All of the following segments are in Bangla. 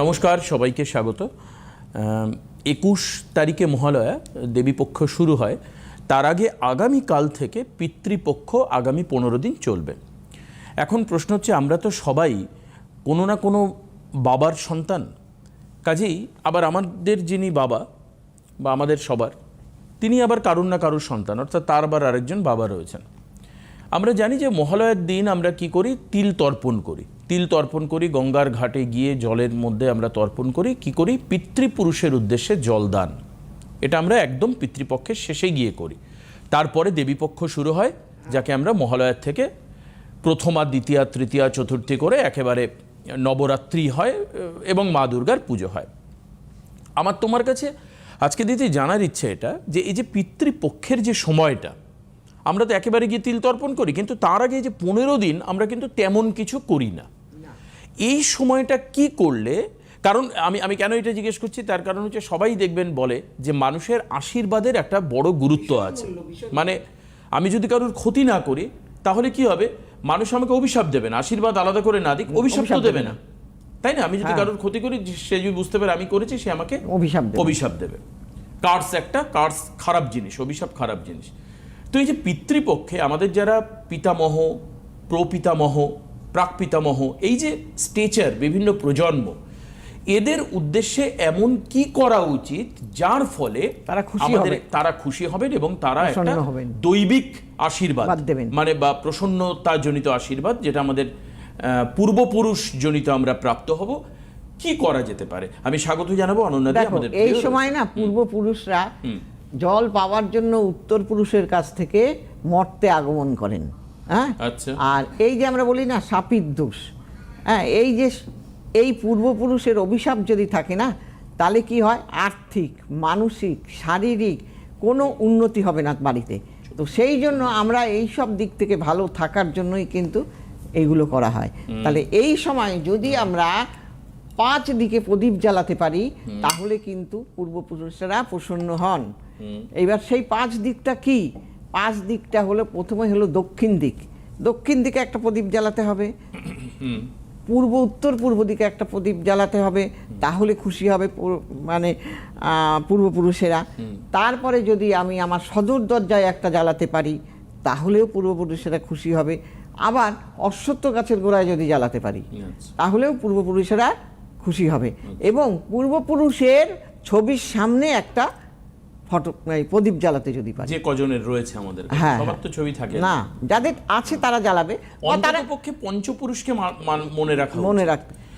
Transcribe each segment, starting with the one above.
নমস্কার, সবাইকে স্বাগত। একুশ তারিখে মহালয়া, দেবীপক্ষ শুরু হয়। তার আগে আগামী কাল থেকে পিতৃপক্ষ আগামী পনেরো দিন চলবে। এখন প্রশ্ন হচ্ছে, আমরা তো সবাই কোনো না কোনো বাবার সন্তান। কাজেই আবার আমাদের যিনি বাবা বা আমাদের সবার, তিনি আবার কারুর না কারুর সন্তান, অর্থাৎ তার আবার আরেকজন বাবা রয়েছেন। আমরা জানি যে মহালয়ার দিন আমরা কি করি? তিল তর্পণ করি। তিল তর্পণ করি, গঙ্গার ঘাটে গিয়ে জলের মধ্যে আমরা তর্পণ করি। কি করি? পিতৃপুরুষের উদ্দেশ্যে জলদান এটা আমরা একদম পিতৃপক্ষের শেষে গিয়ে করি। তারপরে দেবীপক্ষ শুরু হয়, যাকে আমরা মহালয়ার থেকে প্রথমা, দ্বিতীয়া, তৃতীয়া, চতুর্থী করে একেবারে নবরাত্রি হয়, এবং মা দুর্গার পুজো হয়। আমার তোমার কাছে আজকে দিদি জানার ইচ্ছে এটা, যে এই যে পিতৃপক্ষের যে সময়টা, আমরা তো একেবারে গিয়ে তিল তর্পণ করি, কিন্তু তার আগে যে পনেরো দিন আমরা কিন্তু তেমন কিছু করি না। এই সময়টা কি করলে কারণ আমি আমি কেন এটা জিজ্ঞেস করছি তার কারণ হচ্ছে সবাই দেখবেন বলে যে মানুষের আশীর্বাদের একটা বড় গুরুত্ব আছে। মানে আমি যদি কারোর ক্ষতি না করি তাহলে কি হবে? মানুষ আমাকে অভিশাপ দেবে না আশীর্বাদ আলাদা করে না দিক অভিশাপ তো দেবে না। তাই না? আমি যদি কারোর ক্ষতি করি সে যদি বুঝতে পারে আমি করেছি সে আমাকে অভিশাপ দেবে। অভিশাপ দেবে। কার্স একটা কার্স খারাপ জিনিস অভিশাপ খারাপ জিনিস। তো এই যে পিতৃপক্ষে আমাদের যারা পিতামহ প্রপিতামহ প্রাকপিতামহ এই যে স্টেচার বিভিন্ন প্রজন্ম এদের উদ্দেশ্যে এমন কি করা উচিত যার ফলে তারা খুশি হবে। তারা খুশি হবেন এবং তারা একটা দৈবিক আশীর্বাদ। মানে বা প্রসন্নতা জনিত আশীর্বাদ যেটা আমাদের আহ, পূর্বপুরুষ জনিত আমরা প্রাপ্ত হব কি করা যেতে পারে? আমি স্বাগত জানাব অনন্যা আমাদের এই সময় না পূর্বপুরুষরা জল পাওয়ার জন্য উত্তর পুরুষের কাছ থেকে মর্তে আগমন করেন। হ্যাঁ? আচ্ছা। আর এই যে আমরা বলি না সাপির দোষ হ্যাঁ এই যে এই পূর্বপুরুষের অভিশাপ যদি থাকে না তাহলে কি হয়? আর্থিক মানসিক শারীরিক কোনো উন্নতি হবে না বাড়িতে। তো সেই জন্য আমরা এই সব দিক থেকে ভালো থাকার জন্যই কিন্তু এইগুলো করা হয়। তাহলে এই সময় যদি আমরা পাঁচ দিকে প্রদীপ জ্বালাতে পারি তাহলে কিন্তু পূর্বপুরুষেরা প্রসন্ন হন। এইবার সেই পাঁচ দিকটা কি? পাঁচ দিকটা হলো প্রথমে হলো দক্ষিণ দিক। দক্ষিণ দিকে একটা প্রদীপ জ্বালাতে হবে। পূর্ব উত্তর পূর্ব দিকে একটা প্রদীপ জ্বালাতে হবে। তাহলে খুশি হবে মানে পূর্বপুরুষেরা। তারপরে যদি আমি আমার সদর দরজায় একটা জ্বালাতে পারি তাহলেও পূর্বপুরুষেরা খুশি হবে। আবার অশ্বত্থ গাছের গোড়ায় যদি জ্বালাতে পারি আচ্ছা। তাহলেও পূর্বপুরুষেরা খুশি হবে। এবং পূর্বপুরুষের ছবির সামনে একটা ফটো এই প্রদীপ জ্বালাতে যদি পারে। যে কজনের রয়েছে আমাদের হ্যাঁ, সবার তো হ্যাঁ। ছবি থাকে। না যাদের আছে তারা জ্বালাবে। তারা অন্ততপক্ষে পঞ্চপুরুষকে মনে রাখা মনে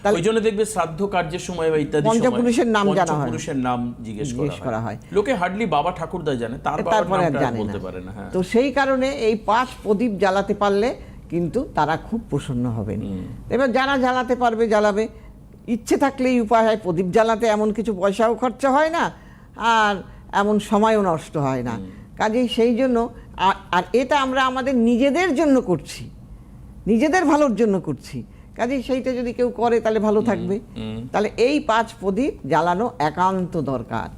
তাহলে ওই জন্য দেখবে শ্রাদ্ধ কার্যের সময় বা ইত্যাদি পঞ্চপুরুষের নাম জানা হয়। পঞ্চপুরুষের নাম জিজ্ঞেস করা হয়। লোকে হার্ডলি বাবা ঠাকুরদা জানে তার তারপরে আর জানে বলতে পারে না হ্যাঁ। তো সেই কারণে এই পাঁচ প্রদীপ জ্বালাতে পারলে কিন্তু তারা খুব প্রসন্ন হবেন। এবার যারা জ্বালাতে পারবে জ্বালাবে। ইচ্ছে থাকলেই উপায় হয় প্রদীপ জ্বালাতে এমন কিছু পয়সাও খরচা হয় না। আর এমন সময়ও নষ্ট হয় না। কাজেই সেই জন্য আর- এটা আমরা আমাদের নিজেদের জন্য করছি। নিজেদের ভালোর জন্য করছি। কাজেই সেইটা যদি কেউ করে তাহলে ভালো থাকবে। তাহলে এই পাঁচ প্রদীপ জ্বালানো একান্ত দরকার।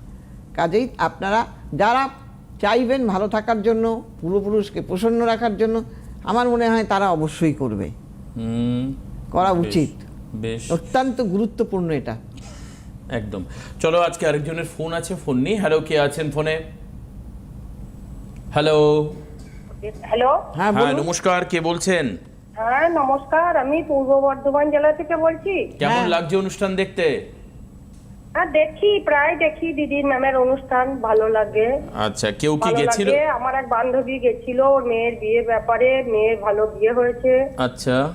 কাজেই আপনারা যারা চাইবেন ভালো থাকার জন্য পূর্বপুরুষকে প্রসন্ন রাখার জন্য আমার মনে হয় তারা অবশ্যই করবে। করা উচিত। বেশ। অত্যন্ত গুরুত্বপূর্ণ এটা। একদম। চলো আজকে আরেকজনের ফোন আছে ফোন নেই। হ্যালো কে আছেন ফোনে? হ্যালো হ্যালো হ্যাঁ হ্যাঁ নমস্কার কে বলছেন? হ্যাঁ নমস্কার আমি পূর্ব বর্ধমান জেলা থেকে বলছি। কেমন হ্যাঁ। লাগছে অনুষ্ঠান দেখতে? হ্যাঁ দেখি প্রায় দেখি দিদির ম্যামের অনুষ্ঠান ভালো লাগে। আচ্ছা কেউ কি গেছিল? আমার এক বান্ধবী গেছিল ওর মেয়ের বিয়ের ব্যাপারে মেয়ের ভালো বিয়ে হয়েছে। আচ্ছা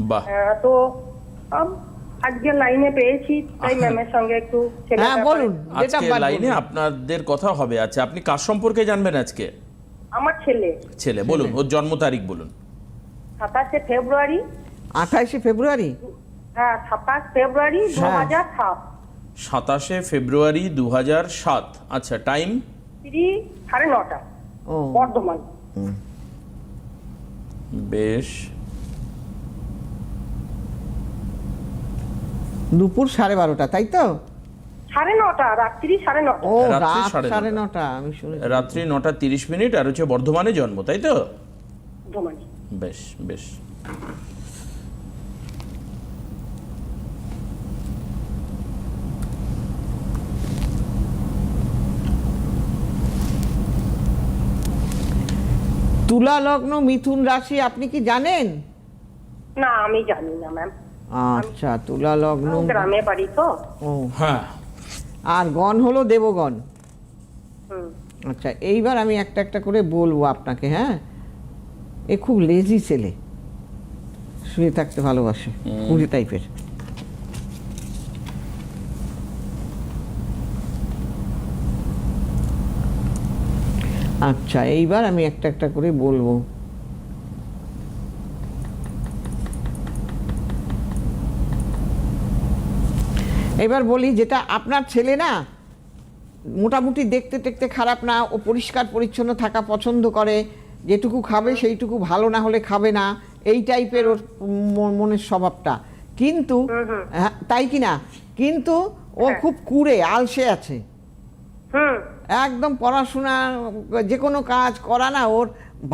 বাহ। হ্যাঁ, তো আম- আজকে লাইনে পেয়েছি তাই ম্যামের সঙ্গে একটু হ্যাঁ বলুন যেটা আজকে লাইনে আপনাদের কথা হবে। আচ্ছা আপনি কার সম্পর্কে জানবেন আজকে? আমার ছেলে। ছেলে বলুন ওর জন্ম তারিখ বলুন। সাতাশে ফেব্রুয়ারি। আঠাইশে ফেব্রুয়ারি? হ্যাঁ সাতাশ ফেব্রুয়ারি দু হ্যাঁ। হাজার সাত। সাতাশে ফেব্রুয়ারি দু সাত। আচ্ছা টাইম সাড়ে নটা। বর্ধমান। বেশ। দুপুর সাড়ে বারোটা তাই তো? সাড়ে নটা রাত্রি সাড়ে সাড়ে নটা। আমি রাত্রি নটা তিরিশ মিনিট আর হচ্ছে বর্ধমানে জন্ম তাই তো? বেশ বেশ। তুলা লগ্ন মিথুন রাশি আপনি কি জানেন? না আমি জানি না ম্যাম। আচ্ছা তুলা লগ্ন গ্রামে বাড়ি তো? ও। হ্যাঁ। আর গণ হলো দেবগণ। আচ্ছা এইবার আমি একটা একটা করে বলব আপনাকে হ্যাঁ? এ খুব লেজি ছেলে। শুয়ে থাকতে ভালোবাসে কুড়ি টাইপের আচ্ছা এইবার আমি একটা একটা করে বলব। এবার বলি যেটা আপনার ছেলে না মোটামুটি দেখতে টেকতে খারাপ না ও পরিষ্কার পরিচ্ছন্ন থাকা পছন্দ করে যেটুকু খাবে সেইটুকু ভালো না হলে খাবে না এই টাইপের ওর মনের স্বভাবটা। কিন্তু হ্যাঁ, তাই কি না? কিন্তু ও খুব কুড়ে আলসে আছে। একদম পড়াশোনা যে কোনো কাজ করা না ওর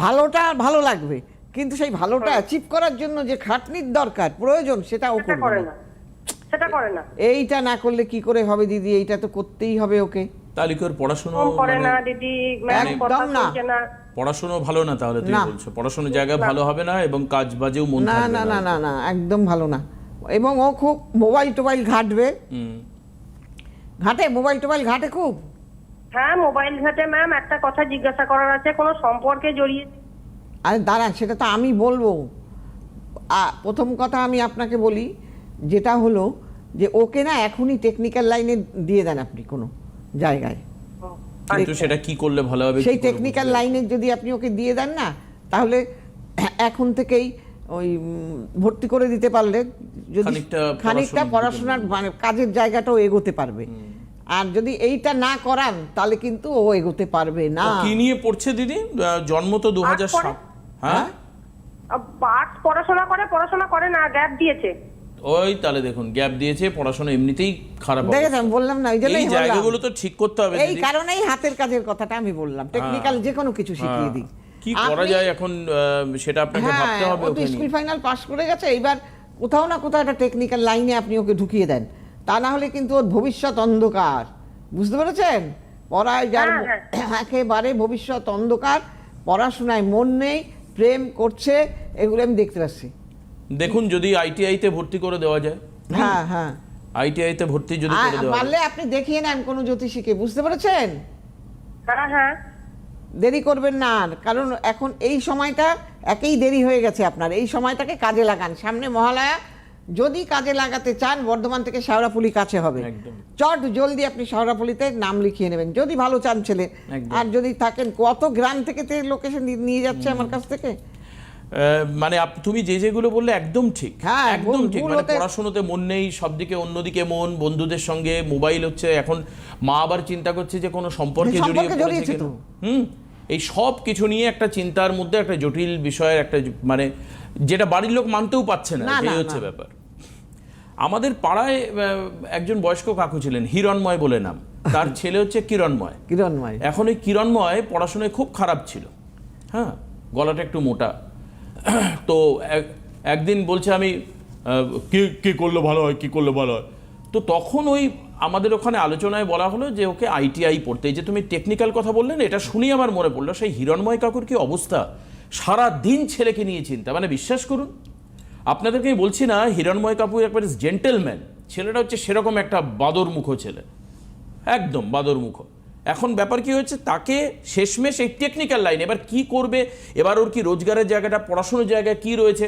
ভালোটা ভালো লাগবে। কিন্তু সেই ভালোটা অ্যাচিভ করার জন্য যে খাটনির দরকার প্রয়োজন সেটা ও করবে না। সেটা করে না। এইটা না করলে কি করে হবে দিদি? এইটা তো করতেই হবে ওকে। তাহলে কি ওর পড়াশোনা করে মানে না দিদি একদম না। পড়াশোনা ভালো না তাহলে তুমি বলছো? পড়াশোনার জায়গায় ভালো হবে না এবং কাজ বাজেও মন না না না না না একদম ভালো না। এবং ও খুব মোবাইল টোবাইল ঘাটবে। ঘাটে? মোবাইল টোবাইল ঘাটে খুব? হ্যাঁ মোবাইল ঘাটে ম্যাম। একটা কথা জিজ্ঞাসা করার আছে কোনো সম্পর্কে জড়িয়ে আরে দাঁড়ান সেটা তো আমি বলব। প্রথম কথা আমি আপনাকে বলি যেটা হলো যে ওকে না এখনই টেকনিক্যাল লাইনে দিয়ে দেন আপনি কোনো জায়গায়। কিন্তু সেটা কি করলে ভালো হবে সেই টেকনিক্যাল লাইনে যদি আপনি ওকে দিয়ে দেন না তাহলে এখন থেকেই ওই ভর্তি করে দিতে পারলে যদি খানিকটা খানিকটা পড়াশোনার মানে কাজের জায়গাটাও এগোতে পারবে। আর যদি এইটা না করান তাহলে কিন্তু ও এগোতে পারবে না। কি নিয়ে পড়ছে দিদি? জন্ম তো দু হাজার? হ্যাঁ? আর্টস পড়াশোনা করে পড়াশোনা করে না গ্যাপ দিয়েছে। ওই তাহলে দেখুন গ্যাপ দিয়েছে পড়াশোনা এমনিতেই খারাপ দেখেছেন বললাম না ওই জন্যই জায়গাগুলো তো ঠিক করতে হবে এই কারণেই হাতের কাজের কথাটা আমি বললাম টেকনিক্যাল যে কোনো কিছু শিখিয়ে দিই। কি করা যায় এখন সেটা আপনাকে হ্যাঁ ভাবতে হবে স্কুল ফাইনাল পাস করে গেছে এবার কোথাও না কোথাও একটা টেকনিক্যাল লাইনে আপনি ওকে ঢুকিয়ে দেন। তা না হলে কিন্তু ওর ভবিষ্যৎ অন্ধকার। বুঝতে পেরেছেন? পড়ায় যার হ্যাঁ, একেবারে ভবিষ্যৎ অন্ধকার পড়াশোনায় মন নেই প্রেম করছে এগুলো আমি দেখতে পাচ্ছি। দেখুন যদি আইটিআই তে ভর্তি করে দেওয়া যায়। হ্যাঁ হ্যাঁ। আইটিআই তে ভর্তি যদি করে দেওয়া পারলে আপনি দেখিয়ে নেন কোনো জ্যোতিষীকে বুঝতে পেরেছেন? হ্যাঁ হ্যাঁ। দেরি করবেন না আর কারণ এখন এই সময়টা একেই দেরি হয়ে গেছে আপনার। এই সময়টাকে কাজে লাগান। সামনে মহালয়া যদি কাজে লাগাতে চান বর্ধমান থেকে শেওড়াফুলি কাছে হবে। চট জলদি আপনি শেওড়াফুলিতে নাম লিখিয়ে নেবেন। যদি ভালো চান ছেলে। আর যদি থাকেন কত গ্রাম থেকে লোকেশন নিয়ে যাচ্ছে আমার কাছ থেকে? মানে তুমি যে যেগুলো বললে একদম ঠিক হ্যাঁ, একদম ঠিক। মানে পড়াশোনাতে মন নেই সবদিকে অন্যদিকে মন বন্ধুদের সঙ্গে মোবাইল হচ্ছে এখন মা আবার চিন্তা করছে যে কোনো সম্পর্কে হ্যাঁ, জড়িয়ে পড়েছে। হুম? এই সব কিছু নিয়ে একটা চিন্তার মধ্যে একটা জটিল বিষয়ের একটা মানে যেটা বাড়ির লোক মানতেও পারছে না না, এই হচ্ছে ব্যাপার। আমাদের পাড়ায় একজন বয়স্ক কাকু ছিলেন হিরণময় বলে নাম। তার ছেলে হচ্ছে কিরণময়। কিরণময়। এখন ওই কিরণময় পড়াশোনায় খুব খারাপ ছিল। হ্যাঁ? গলাটা একটু মোটা। তো এক- একদিন বলছে আমি কি কি করলে ভালো হয়, কী করলে ভালো হয়? তো তখন ওই আমাদের ওখানে আলোচনায় বলা হলো যে ওকে আইটিআই পড়তে। যে তুমি টেকনিক্যাল কথা বললে না এটা শুনি আমার মনে পড়ল, সেই হিরণময় কাকুর কি অবস্থা? সারা দিন ছেলেকে নিয়ে চিন্তা। মানে বিশ্বাস করুন আপনাদেরকে বলছি না, হিরণময় কাপুর একবারে জেন্টেলম্যান ছেলেটা হচ্ছে সেরকম একটা বাদর মুখো ছেলে। একদম বাদর মুখো এখন ব্যাপার কি হয়েছে? তাকে শেষমেশ এই টেকনিক্যাল লাইন এবার কি করবে? এবার ওর কি রোজগারের জায়গাটা, পড়াশুনোর জায়গায় কি রয়েছে?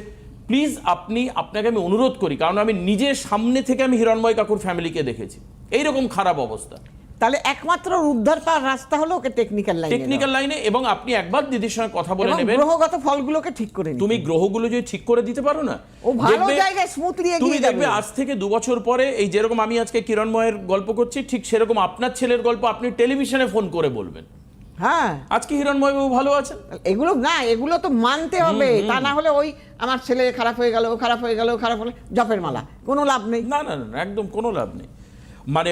প্লিজ আপনি, আপনাকে আমি অনুরোধ করি, কারণ আমি নিজের সামনে থেকে আমি হিরণময় কাকুর ফ্যামিলিকে দেখেছি। এইরকম খারাপ অবস্থা। তাহলে একমাত্র উদ্ধার পাওয়ার রাস্তা হলো ওকে টেকনিক্যাল লাইনে টেকনিক্যাল লাইনে এবং আপনি একবার দিদির সঙ্গে কথা বলে নেবেন। গ্রহগত ফলগুলোকে ঠিক করে তুমি গ্রহগুলো যদি ঠিক করে দিতে পারো না ও ভালো জায়গায় স্মুথলি এগিয়ে তুমি দেখবে আজ থেকে দু বছর পরে এই যেরকম আমি আজকে কিরণময়ের গল্প করছি ঠিক সেরকম আপনার ছেলের গল্প আপনি টেলিভিশনে ফোন করে বলবেন। হ্যাঁ। আজকে হিরণময় বাবু ভালো আছেন? এগুলো না এগুলো তো মানতে হবে। তা না হলে ওই আমার ছেলে খারাপ হয়ে গেল খারাপ হয়ে গেল খারাপ হলে জপের মালা কোনো লাভ নেই। না না না না, একদম কোনো লাভ নেই। মানে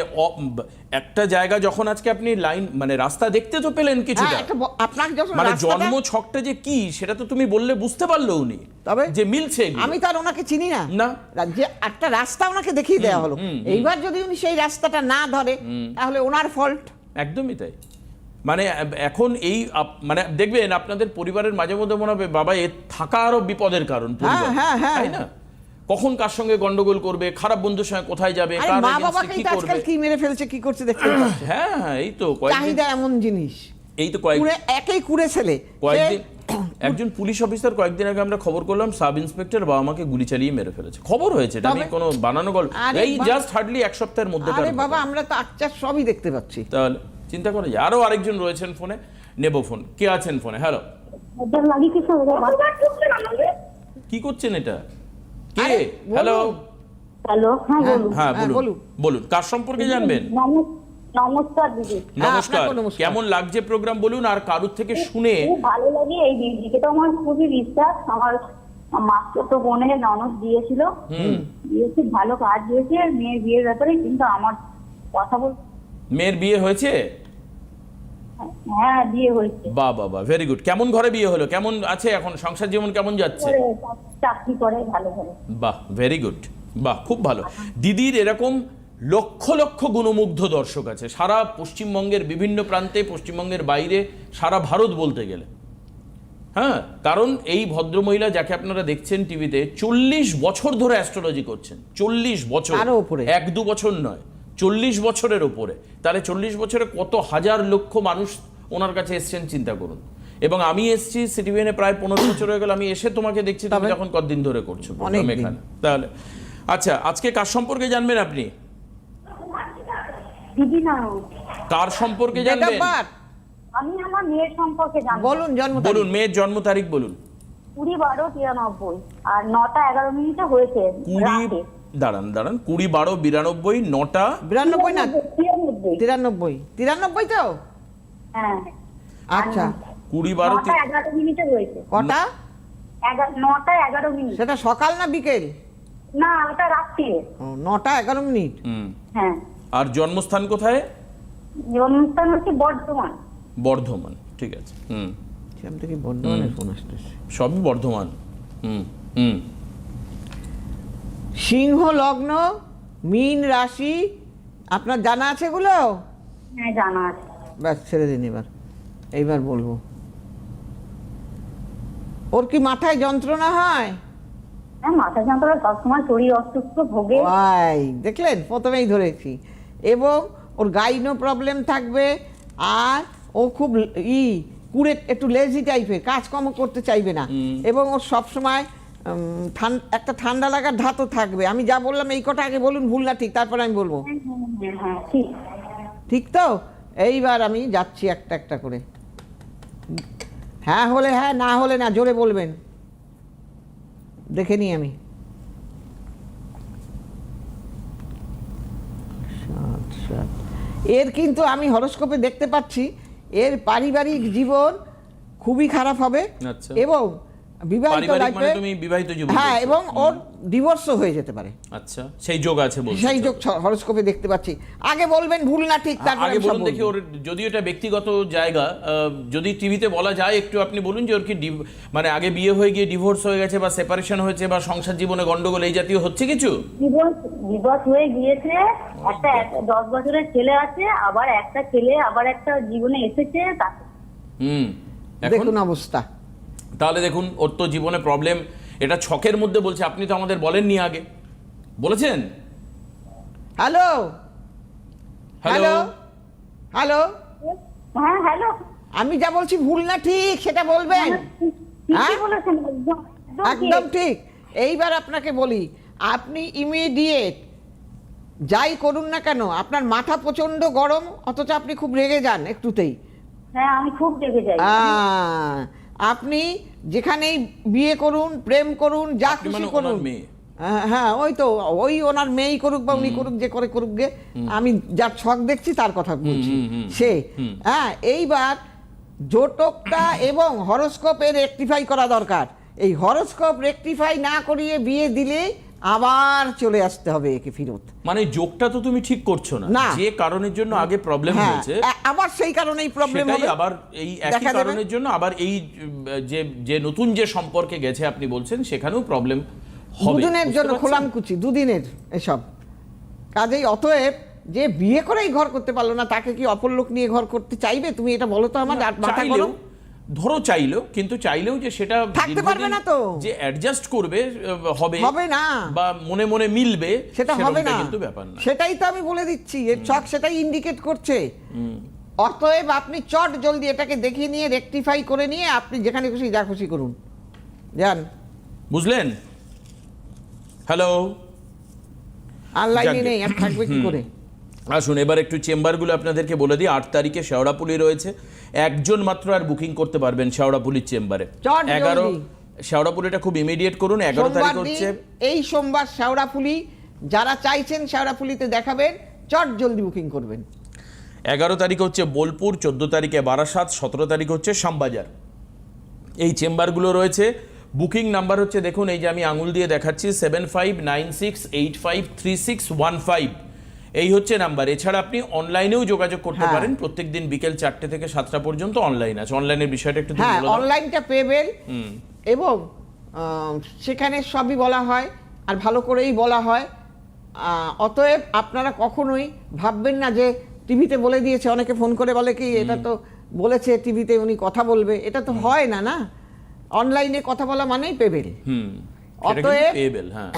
একটা জায়গা যখন আজকে আপনি লাইন মানে রাস্তা দেখতে তো পেলেন হ্যাঁ কিছুটা একটা আপনাকে যখন মানে জন্ম ছকটা যে কি সেটা তো তুমি বললে বুঝতে পারল উনি তবে? যে মিলছে আমি তো আর ওনাকে চিনি না না। যে একটা রাস্তা ওনাকে দেখিয়ে দেওয়া হলো এইবার যদি উনি সেই রাস্তাটা না ধরে তাহলে ওনার ফল্ট একদমই তাই মানে এখন এই মানে দেখবেন আপনাদের পরিবারের মাঝে মধ্যে মনে হবে বাবা এ থাকা আরও বিপদের কারণ। হ্যাঁ, হ্যাঁ। তাই না কখন কার সঙ্গে গন্ডগোল করবে খারাপ বন্ধুর সঙ্গে কোথায় যাবে কার মা against কি করবে আজকাল কি মেরে ফেলছে কি করছে দেখতে হ্যাঁ হ্যাঁ, এই তো কয়েকদিন চাহিদা এমন জিনিস। এই তো কয়েক একই কুড়ে ছেলে কয়েকদিন একজন পুলিশ অফিসার কয়েকদিন আগে আমরা খবর করলাম সাব ইন্সপেক্টর বাবা মাকে গুলি চালিয়ে মেরে ফেলেছে। খবর হয়েছে এটা নিয়ে কোনো বানানো গল্প এই জাস্ট হার্ডলি এক সপ্তাহের মধ্যে আরে বাবা আমরা তো আকচার সবই দেখতে পাচ্ছি। তাহলে চিন্তা করা যায়। আরও আরেকজন রয়েছেন ফোনে নেব ফোন। কে আছেন ফোনে? হ্যালো। কি করছেন এটা? কে? হ্যালো হ্যালো হ্যাঁ হ্যাঁ। বলুন। হ্যাঁ বলুন। বলুন। কার সম্পর্কে জানবেন? নমস্কার দিদি। হ্যাঁ, নমস্কার। কেমন লাগছে প্রোগ্রাম বলুন আর কারুর থেকে শুনে? খুব ভালো লাগে এই দিদিকে তো আমার খুবই বিশ্বাস। আমার মাস্টার তো বোনের ননদ দিয়েছিল। দিয়ে খুব ভালো কাজ হয়েছে মেয়ের বিয়ের ব্যাপারে কিন্তু আমার কথা বল মেয়ের বিয়ে হয়েছে? হ্যাঁ বিয়ে হয়েছে। বাহ বাহ বাহ ভেরি গুড কেমন ঘরে বিয়ে হলো? কেমন আছে এখন? সংসার জীবন কেমন যাচ্ছে? চাকরি করে ভালো করে বাহ ভেরি গুড বাহ খুব ভালো। দিদির এরকম লক্ষ লক্ষ গুণমুগ্ধ দর্শক আছে। সারা পশ্চিমবঙ্গের বিভিন্ন প্রান্তে পশ্চিমবঙ্গের বাইরে সারা ভারত বলতে গেলে। হ্যাঁ কারণ এই ভদ্রমহিলা যাকে আপনারা দেখছেন টিভিতে চল্লিশ বছর ধরে অ্যাস্ট্রোলজি করছেন। চল্লিশ বছর। এক দু বছর নয়। চল্লিশ বছরের ওপরে তাহলে চল্লিশ বছরে কত হাজার লক্ষ মানুষ ওনার কাছে এসছেন চিন্তা করুন। এবং আমি এসছি সিটিভিএনে প্রায় পনেরো বছর হয়ে গেল আমি এসে তোমাকে দেখছি তুমি যখন কতদিন ধরে করছ। এখানে। তাহলে আচ্ছা আজকে কার সম্পর্কে জানবেন আপনি? কার সম্পর্কে জানবেন? আমি আমার মেয়ের সম্পর্কে জানব। বলুন জন্ম বলুন মেয়ের জন্ম তারিখ বলুন। কুড়ি বারো তিরানব্বই আর নটা এগারো মিনিটে হয়েছে রাতে। দাঁড়ান দাঁড়ান কুড়ি বারো বিরানব্বই নটা। বিরানব্বই না তিরানব্বই। তিরানব্বই। তো? হ্যাঁ। আচ্ছা। কুড়ি বারো এগারো কটা? নটা এগারো মিনিট। সেটা সকাল না বিকেল? না ওটা রাত্রিরে ও, নটা এগারো মিনিট? হুম। হ্যাঁ। আর জন্মস্থান কোথায়? জন্মস্থান হচ্ছে বর্ধমান। বর্ধমান ঠিক আছে হুম। সেখান থেকে বর্ধমানের ফোন আসতেছে। সবই বর্ধমান। হুম হুম। সিংহ লগ্ন মীন রাশি আপনার জানা আছে এগুলো? হ্যাঁ জানা আছে। ব্যাস ছেড়ে দিন এবার। এইবার বলব। ওর কি মাথায় যন্ত্রণা হয়? হ্যাঁ মাথা যন্ত্রণা সবসময় শরীর অসুস্থ ভোগে। ওয়াই দেখলেন? প্রথমেই ধরেছি। এবং ওর গাইনো প্রবলেম থাকবে আর ও খুব ই কুড়ে একটু লেজি টাইপের কাজকর্ম করতে চাইবে না। এবং ওর সবসময় একটা ঠান্ডা লাগার ধাতও থাকবে। আমি যা বললাম এই কটা আগে বলুন ভুল না ঠিক তারপরে আমি বলব। হ্যাঁ, হ্যাঁ, হ্যাঁ ঠিক। ঠিক তো? এইবার আমি যাচ্ছি একটা একটা করে। হ্যাঁ হলে হ্যাঁ না হলে না জোরে বলবেন। দেখে নিই আমি। এর কিন্তু আমি হরস্কোপে দেখতে পাচ্ছি এর পারিবারিক জীবন খুবই খারাপ হবে আচ্ছা। এবং বিবাহিত মানে লাইফে তুমি বিবাহিত জীবন হ্যাঁ এবং ওর ডিভোর্সও হয়ে যেতে পারে। আচ্ছা সেই যোগ আছে বলছো। সেই যোগ হরস্কোপে দেখতে পাচ্ছি। আগে বলবেন ভুল না ঠিক তারপর আগে বলুন দেখি ওর যদি এটা ব্যক্তিগত জায়গা আহ, যদি টিভিতে বলা যায় একটু আপনি বলুন যে ওর কি মানে আগে বিয়ে হয়ে গিয়ে ডিভোর্স হয়ে গেছে বা সেপারেশন হয়েছে বা সংসার জীবনে গন্ডগোল এই জাতীয় হচ্ছে কিছু? দিবস হয়ে গিয়েছে। একটা একটা দশ বছরের ছেলে আছে আবার একটা ছেলে আবার একটা জীবনে এসেছে হুম দেখুন অবস্থা। তাহলে দেখুন ওর তো জীবনে প্রবলেম এটা ছকের মধ্যে বলছে আপনি তো আমাদের বলেননি আগে। বলেছেন? হ্যালো হ্যালো হ্যালো হ্যাঁ আমি যা বলছি ভুল না ঠিক সেটা বলবেন? হ্যাঁ? বলেছেন একদম ঠিক। এইবার আপনাকে বলি আপনি ইমিডিয়েট যাই করুন না কেন আপনার মাথা প্রচণ্ড গরম অথচ আপনি খুব রেগে যান একটুতেই। হ্যাঁ আমি খুব রেগে যাই। আহ, আপনি যেখানেই বিয়ে করুন প্রেম করুন যা মানে খুশি করুন। মেয়ে। হ্যাঁ, হ্যাঁ ওই তো ওই ওনার মেয়েই করুক বা উনি করুক যে করে করুক গে। আমি যার ছক দেখছি তার কথা বলছি। সে হ্যাঁ এইবার জোটকটা এবং হরস্কোপের রেকটিফাই করা দরকার। এই হরস্কোপ রেকটিফাই না করিয়ে বিয়ে দিলে আবার চলে আসতে হবে একে ফিরত। মানে যোগটা তো তুমি ঠিক করছ না। যে কারণের জন্য আগে প্রবলেম হ্যাঁ হয়েছে আবার সেই কারণেই প্রবলেম হবে। আবার এই একই কারণের জন্য আবার এই যে যে নতুন যে সম্পর্কে গেছে আপনি বলছেন সেখানেও প্রবলেম হবে। দুদিনের জন্য? খোলাম কুচি দুদিনের এসব। কাজেই অতএব যে বিয়ে করেই ঘর করতে পারল না তাকে কি অপর লোক নিয়ে ঘর করতে চাইবে? তুমি এটা বলো তো আমার মাথা গরম। ধরো চাইলেও কিন্তু চাইলেও যে সেটা থাকতে পারবে না তো। যে অ্যাডজাস্ট করবে হবে হবে না। বা মনে মনে মিলবে সেটা হবে না। কিন্তু ব্যাপার না সেটাই তো আমি বলে দিচ্ছি। এর চক সেটাই ইন্ডিকেট করছে। অতএব আপনি চট জলদি এটাকে দেখিয়ে নিয়ে রেকটিফাই করে নিয়ে আপনি যেখানে খুশি যা খুশি করুন। যান। বুঝলেন? হ্যালো আর লাইনে নেই আর থাকবে কি করে? আসুন এবার একটু চেম্বারগুলো আপনাদেরকে বলে দিই। আট তারিখে শেওড়াপুলি রয়েছে। একজন মাত্র আর বুকিং করতে পারবেন শেওড়াপুলির চেম্বারে। চট এগারো শেওড়াপুলিটা খুব ইমিডিয়েট করুন এগারো তারিখ হচ্ছে। এই সোমবার শেওড়াফুলি যারা চাইছেন শেওড়াফুলিতে দেখাবেন চট জলদি বুকিং করবেন। এগারো তারিখ হচ্ছে বোলপুর চোদ্দ তারিখে বারাসাত সতেরো তারিখ হচ্ছে শ্যামবাজার। এই চেম্বারগুলো রয়েছে। বুকিং নাম্বার হচ্ছে দেখুন এই যে আমি আঙুল দিয়ে দেখাচ্ছি seven five nine six eight five three six one five. এই হচ্ছে নাম্বার। এছাড়া আপনি অনলাইনেও যোগাযোগ করতে হ্যাঁ। পারেন। প্রত্যেকদিন বিকেল চারটে থেকে সাতটা পর্যন্ত অনলাইন আছে। অনলাইনের বিষয়টা একটু হ্যাঁ অনলাইনটা পেবেল এবং সেখানে সবই বলা হয়। আর ভালো করেই বলা হয়। অতএব আপনারা কখনোই ভাববেন না যে টিভিতে বলে দিয়েছে। অনেকে ফোন করে বলে কি এটা তো বলেছে টিভিতে উনি কথা বলবে। এটা তো হয় না না? অনলাইনে কথা বলা মানেই পেবেল হুম। অতএব- হ্যাঁ।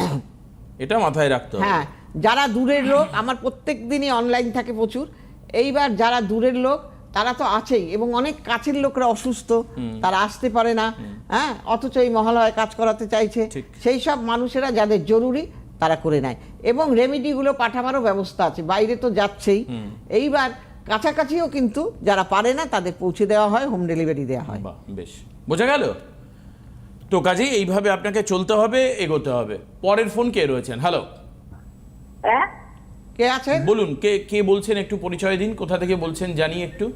এটা মাথায় রাখতে হবে। হ্যাঁ যারা দূরের লোক আমার প্রত্যেক দিনই অনলাইন থাকে প্রচুর। এইবার যারা দূরের লোক তারা তো আছেই এবং অনেক কাছের লোকরা অসুস্থ তারা আসতে পারে না হ্যাঁ? অথচ এই মহালয় কাজ করাতে চাইছে। সেই সব মানুষেরা যাদের জরুরি তারা করে নেয়। এবং রেমিডিগুলো পাঠাবারও ব্যবস্থা আছে বাইরে তো যাচ্ছেই। এইবার কাছাকাছিও কিন্তু যারা পারে না তাদের পৌঁছে দেওয়া হয় হোম ডেলিভারি দেওয়া হয়। বাহ বেশ। বোঝা গেল? তো কাজেই এইভাবে আপনাকে চলতে হবে এগোতে হবে। পরের ফোন কে রয়েছেন? হ্যালো হ্যাঁ? কে আছেন? বলুন কে কে বলছেন একটু পরিচয় দিন? কোথা থেকে বলছেন জানি একটু।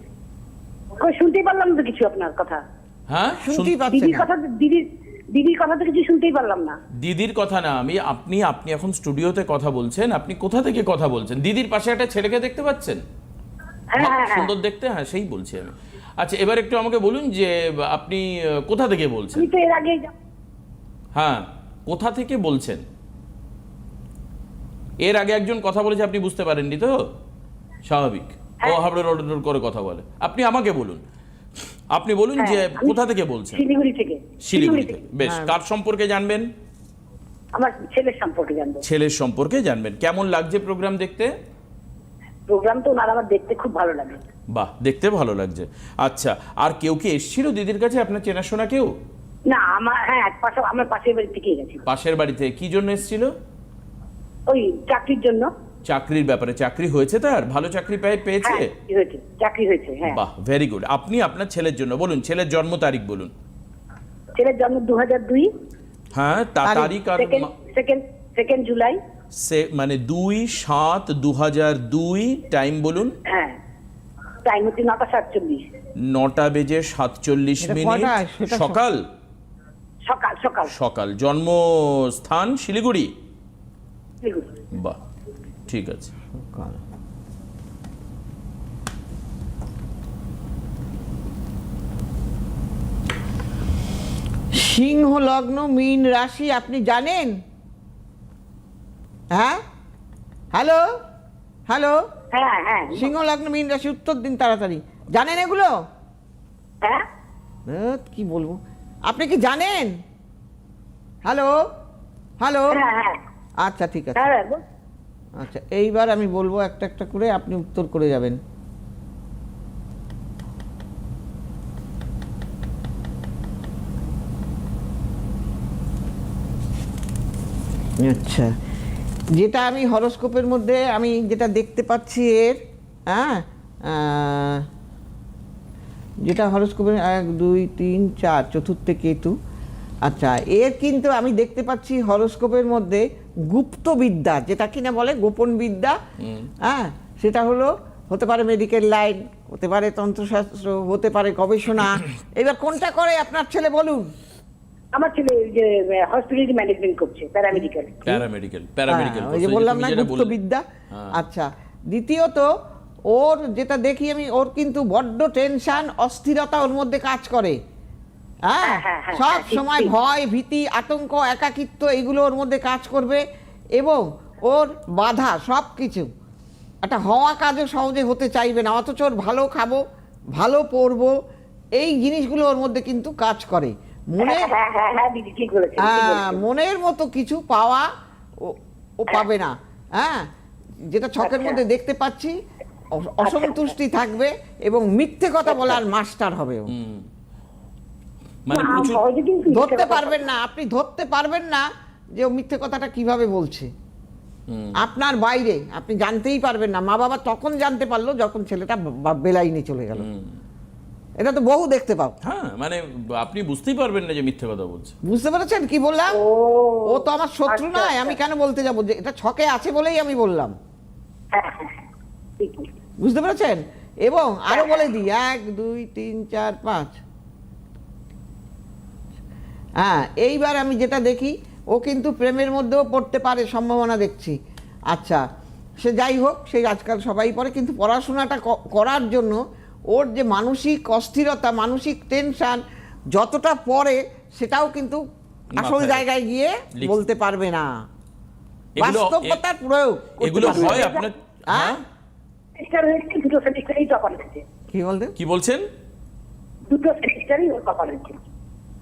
শুনতেই পারলাম না তো কিছু আপনার কথা। হ্যাঁ? শুনতেই শুন- পাচ্ছেন দিদির না। কথা দিদির দিদির কথা তো কিছু শুনতেই পারলাম না। দিদির কথা না আমি আপনি আপনি এখন স্টুডিওতে কথা বলছেন আপনি কোথা থেকে কথা বলছেন? দিদির পাশে একটা ছেলেকে দেখতে পাচ্ছেন? হ্যাঁ হ্যাঁ সুন্দর দেখতে? হ্যাঁ সেই বলছি আমি। আচ্ছা এবার একটু আমাকে বলুন যে আপনি কোথা থেকে বলছেন? হ্যাঁ কোথা থেকে বলছেন? এর আগে একজন কথা বলেছে আপনি বুঝতে পারেননি তো? স্বাভাবিক। ও হ্যাঁ। হাবড়ে রড করে কথা বলে। আপনি আমাকে বলুন। আপনি বলুন যে হ্যাঁ, কোথা থেকে বলছেন? শিলিগুড়ি থেকে। শিলিগুড়ি থেকে। বেশ হ্যাঁ। কার সম্পর্কে জানবেন? আমার ছেলের সম্পর্কে জানব। ছেলের সম্পর্কে জানবেন। কেমন লাগছে প্রোগ্রাম দেখতে? প্রোগ্রাম তো ওনার আমার দেখতে খুব ভালো লাগে। বাহ দেখতে ভালো লাগছে। আচ্ছা আর কেউ কি এসেছিল দিদির কাছে আপনার চেনাশোনা কেউ? না আমার হ্যাঁ পাশে আমার পাশের বাড়ি থেকেই গেছি পাশের বাড়িতে। কি জন্য এসেছিল? ওই চাকরির জন্য। চাকরির ব্যাপারে চাকরি হয়েছে তার? ভালো চাকরি পেয়ে পেয়েছে? হ্যাঁ হয়েছে চাকরি হয়েছে হ্যাঁ। বাহ ভেরি গুড আপনি আপনার ছেলের জন্য বলুন ছেলের জন্ম তারিখ বলুন। ছেলের জন্ম দু হাজার দুই। হ্যাঁ তা তারিখ- আর সেকেন্ড সেকেন্ড জুলাই। সে মানে দুই সাত দু হাজার দুই টাইম বলুন। হ্যাঁ টাইম হচ্ছে নটা সাতচল্লিশ। নটা বেজে সাতচল্লিশ এটা মিনিট। সকাল? সকাল সকাল। সকাল। জন্মস্থান শিলিগুড়ি শিলিগুড়ি। বাহ ঠিক আছে। সিংহ লগ্ন মীন রাশি আপনি জানেন? হ্যাঁ? হ্যালো? হ্যালো? হ্যাঁ হ্যাঁ। সিংহ লগ্ন মীন রাশি উত্তর দিন তাড়াতাড়ি। জানেন এগুলো? হ্যাঁ। কি বলব? আপনি কি জানেন? হ্যালো? হ্যালো? হ্যাঁ হ্যাঁ। আচ্ছা ঠিক আছে। আচ্ছা এইবার আমি বলব একটা একটা করে আপনি উত্তর করে যাবেন। আচ্ছা যেটা আমি হরোস্কোপের মধ্যে আমি যেটা দেখতে পাচ্ছি এর হ্যাঁ যেটা হরোস্কোপের এক দুই তিন চার চতুর্থে কেতু। আচ্ছা এর কিন্তু আমি দেখতে পাচ্ছি হরোস্কোপের মধ্যে গুপ্ত বিদ্যা যেটা কিনা বলে গোপন বিদ্যা হ্যাঁ সেটা হলো হতে পারে মেডিকেল লাইন হতে পারে তন্ত্রশাস্ত্র হতে পারে গবেষণা। এবার কোনটা করে আপনার ছেলে বলুন? আমার ছেলে যে হসপিটালিটি ম্যানেজমেন্ট করছে প্যারামেডিক্যাল প্যারামেডিক্যাল প্যারামেডিক্যাল ওই যে বললাম না গুপ্ত বিদ্যা হ্যাঁ। আচ্ছা দ্বিতীয়ত ওর যেটা দেখি আমি ওর কিন্তু বড্ড টেনশন অস্থিরতা ওর মধ্যে কাজ করে। হ্যাঁ হ্যাঁ, হ্যাঁ, হ্যাঁ, সব সময় ভয় ভীতি আতঙ্ক একাকিত্ব এগুলো ওর মধ্যে কাজ করবে এবং ওর বাধা সব কিছু একটা হওয়া কাজও সহজে হতে চাইবে না অথচ ওর ভালো খাব ভালো পরবো এই জিনিসগুলো ওর মধ্যে কিন্তু কাজ করে মনে। মনের মতো কিছু পাওয়া ও- ও পাবে না হ্যাঁ যেটা ছকের আচ্ছা। মধ্যে দেখতে পাচ্ছি অসন্তুষ্টি থাকবে এবং মিথ্যে কথা বলার মাস্টার হবে ও। মানে ধরতে পারবেন না আপনি ধরতে পারবেন না যে ও মিথ্যে কথাটা কীভাবে বলছে। আপনার বাইরে আপনি জানতেই পারবেন না। মা বাবা তখন জানতে পারল যখন ছেলেটা বেলাইনে চলে গেল। এটা তো বহু দেখতে পাও। হ্যাঁ মানে আপনি বুঝতেই পারবেন না যে মিথ্যে কথা বলছে। বুঝতে পেরেছেন? কি বললাম? ও তো আমার শত্রু আচ্ছা, নয় আমি আচ্ছা। কেন বলতে যাব? যে এটা ছকে আছে বলেই আমি বললাম। হ্যাঁ হ্যাঁ হ্যাঁ। বুঝতে পেরেছেন? এবং আরও বলে দিই এক দুই তিন চার পাঁচ। হ্যাঁ এইবার আমি যেটা দেখি ও কিন্তু প্রেমের মধ্যেও পড়তে পারে সম্ভাবনা দেখছি। আচ্ছা সে যাই হোক সেই আজকাল সবাই পড়ে কিন্তু পড়াশোনাটা করার জন্য ওর যে মানসিক অস্থিরতা মানসিক টেনশন যতটা পড়ে সেটাও কিন্তু আসল জায়গায় গিয়ে বলতে পারবে না। এগুলো- বাস্তবতার প্রয়োগ এগুলো হয় আপনার হ্যাঁ? কি বলতে কি বলছেন? দুটো সেমিস্টারই ওর হয়েছে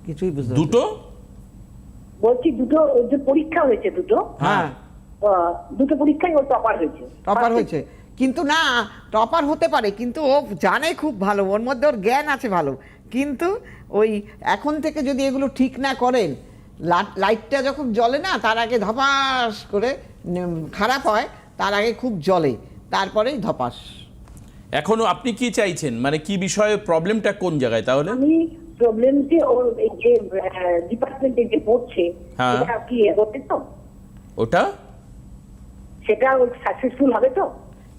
কিছুই বুঝতে দুটো? বলছি দুটো যে পরীক্ষা হয়েছে দুটো। হ্যাঁ। দুটো পরীক্ষায় ওর টপার হয়েছে। টপার হয়েছে। কিন্তু না টপার হতে পারে কিন্তু ও জানে খুব ভালো ওর মধ্যে ওর জ্ঞান আছে ভালো। কিন্তু ওই এখন থেকে যদি এগুলো ঠিক না করেন লাইটটা যখন জ্বলে না তার আগে ধপাস করে খারাপ হয় তার আগে খুব জ্বলে তারপরেই ধপাস। এখনও আপনি কি চাইছেন? মানে কি বিষয়ে প্রবলেমটা কোন জায়গায় তাহলে? আমি প্রবলেম যে ওর এই যে ডিপার্টমেন্টে যে পড়ছে হ্যাঁ। সেটা কি তো? ওটা? সেটা সাকসেসফুল হবে তো?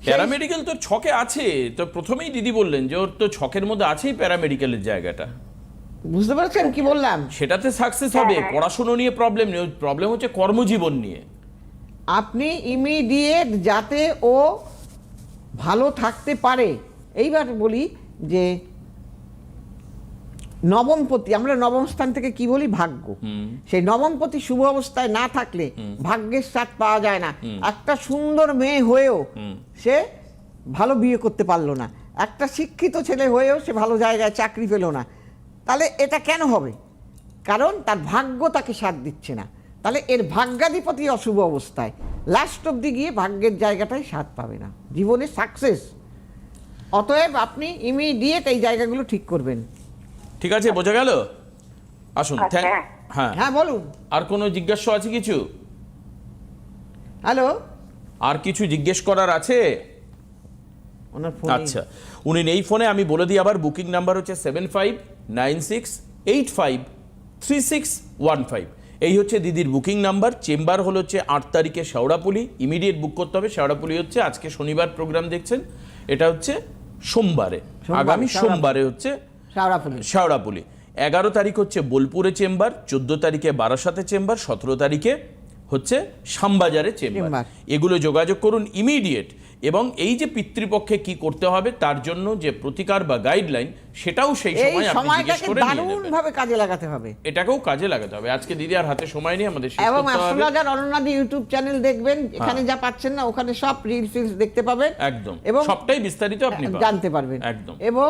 প্যারামেডিক্যাল তো ছকে আছে। তো প্রথমেই দিদি বললেন যে ওর তো ছকের মধ্যে আছেই প্যারামেডিক্যালের জায়গাটা। বুঝতে পারছেন কি বললাম? সেটাতে সাকসেস হবে। হ্যাঁ। পড়াশুনো নিয়ে প্রবলেম নেই। প্রবলেম হচ্ছে কর্মজীবন নিয়ে। আপনি ইমিডিয়েট যাতে ও ভালো থাকতে পারে। এইবার বলি যে নবমপতি আমরা নবম স্থান থেকে কি বলি? ভাগ্য। সেই নবমপতি শুভ অবস্থায় না থাকলে ভাগ্যের স্বাদ পাওয়া যায় না। একটা সুন্দর মেয়ে হয়েও সে ভালো বিয়ে করতে পারল না। একটা শিক্ষিত ছেলে হয়েও সে ভালো জায়গায় চাকরি পেল না। তাহলে এটা কেন হবে? কারণ তার ভাগ্য তাকে সাথ দিচ্ছে না। তাহলে এর ভাগ্যাধিপতি অশুভ অবস্থায়। লাস্ট অব্দি গিয়ে ভাগ্যের জায়গাটায় স্বাদ পাবে না। জীবনে সাকসেস অতএব আপনি ইমিডিয়েট এই জায়গাগুলো ঠিক করবেন। ঠিক আছে বোঝা গেল? আসুন থ্যাংক হ্যাঁ। হ্যাঁ। হ্যাঁ বলুন। আর কোনো জিজ্ঞাসা আছে কিছু? হ্যালো? আর কিছু জিজ্ঞেস করার আছে? আচ্ছা উনি এই ফোনে আমি বলে দিই আবার বুকিং নাম্বার হচ্ছে seven five nine six eight five three six one five এই হচ্ছে দিদির বুকিং নাম্বার চেম্বার হলো হচ্ছে আট তারিখে শেওড়াপুলি ইমিডিয়েট বুক করতে হবে শেওড়াপুলি হচ্ছে আজকে শনিবার প্রোগ্রাম দেখছেন এটা হচ্ছে সোমবারে আগামী সোমবারে হচ্ছে শেওড়াপুলি। এগারো তারিখ হচ্ছে বোলপুরে চেম্বার চোদ্দ তারিখে বারাসাতে চেম্বার সতেরো তারিখে হচ্ছে শ্যামবাজারে চেম্বার। এগুলো যোগাযোগ করুন ইমিডিয়েট এবং এই যে পিতৃপক্ষে কি করতে হবে তার জন্য যে প্রতিকার বা গাইডলাইন সেটাও সেই সময় আপনি করে ভাবে কাজে লাগাতে হবে। এটাকেও কাজে লাগাতে হবে। আজকে দিদি আর হাতে সময় নেই আমাদের এবং অ্যাস্ট্রোলজার ইউটিউব চ্যানেল দেখবেন এখানে যা পাচ্ছেন না ওখানে সব রিল ফিলস দেখতে পাবেন। একদম। এবং সবটাই বিস্তারিত আপনি জানতে পারবেন। একদম। এবং